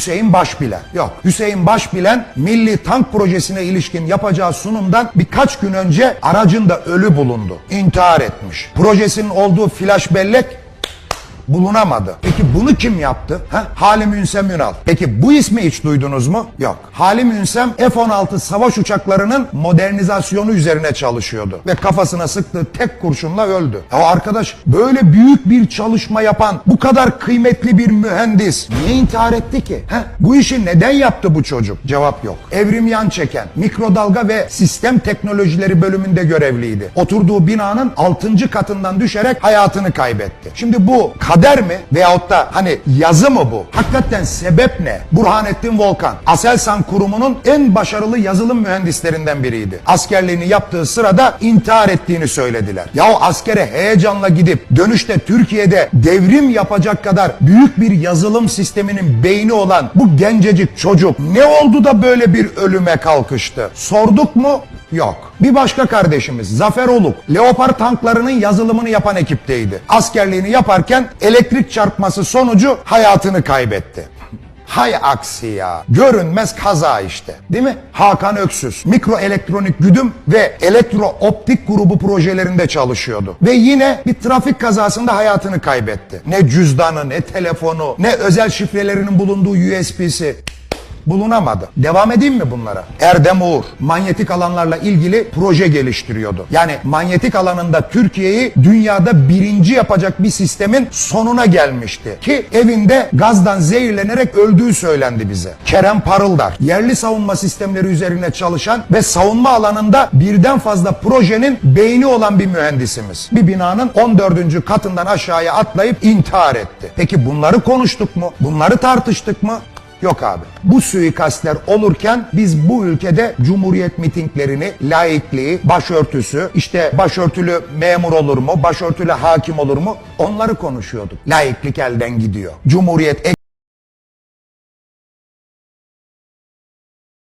Hüseyin Başbilen. Yok. Hüseyin Başbilen Milli Tank Projesi'ne ilişkin yapacağı sunumdan birkaç gün önce aracında ölü bulundu. İntihar etmiş. Projesinin olduğu flash bellek bulunamadı. Peki bunu kim yaptı? Ha? Halim Ünsem Ünal. Peki bu ismi hiç duydunuz mu? Yok. Halim Ünsem F-16 savaş uçaklarının modernizasyonu üzerine çalışıyordu. Ve kafasına sıktığı tek kurşunla öldü. Ya arkadaş böyle büyük bir çalışma yapan bu kadar kıymetli bir mühendis niye intihar etti ki? Ha? Bu işi neden yaptı bu çocuk? Cevap yok. Evrim yan çeken mikrodalga ve sistem teknolojileri bölümünde görevliydi. Oturduğu binanın 6. katından düşerek hayatını kaybetti. Şimdi bu kader mi veyahut da hani yazı mı bu? Hakikaten sebep ne? Burhanettin Volkan, Aselsan kurumunun en başarılı yazılım mühendislerinden biriydi. Askerliğini yaptığı sırada intihar ettiğini söylediler. Ya askere heyecanla gidip dönüşte Türkiye'de devrim yapacak kadar büyük bir yazılım sisteminin beyni olan bu gencecik çocuk ne oldu da böyle bir ölüme kalkıştı? Sorduk mu? Yok. Bir başka kardeşimiz Zafer Oluk, Leopard tanklarının yazılımını yapan ekipteydi. Askerliğini yaparken elektrik çarpması sonucu hayatını kaybetti. Hay aksi ya. Görünmez kaza işte. Değil mi? Hakan Öksüz. Mikroelektronik güdüm ve elektro optik grubu projelerinde çalışıyordu. Ve yine bir trafik kazasında hayatını kaybetti. Ne cüzdanı, ne telefonu, ne özel şifrelerinin bulunduğu USB'si bulunamadı. Devam edeyim mi bunlara? Erdem Uğur manyetik alanlarla ilgili proje geliştiriyordu. Yani manyetik alanında Türkiye'yi dünyada birinci yapacak bir sistemin sonuna gelmişti. Ki evinde gazdan zehirlenerek öldüğü söylendi bize. Kerem Parıldar yerli savunma sistemleri üzerine çalışan ve savunma alanında birden fazla projenin beyni olan bir mühendisimiz. Bir binanın 14. katından aşağıya atlayıp intihar etti. Peki bunları konuştuk mu? Bunları tartıştık mı? Yok abi. Bu suikastler olurken biz bu ülkede cumhuriyet mitinglerini, laikliği, başörtüsü, işte başörtülü memur olur mu, başörtülü hakim olur mu onları konuşuyorduk. Laiklik elden gidiyor. Cumhuriyet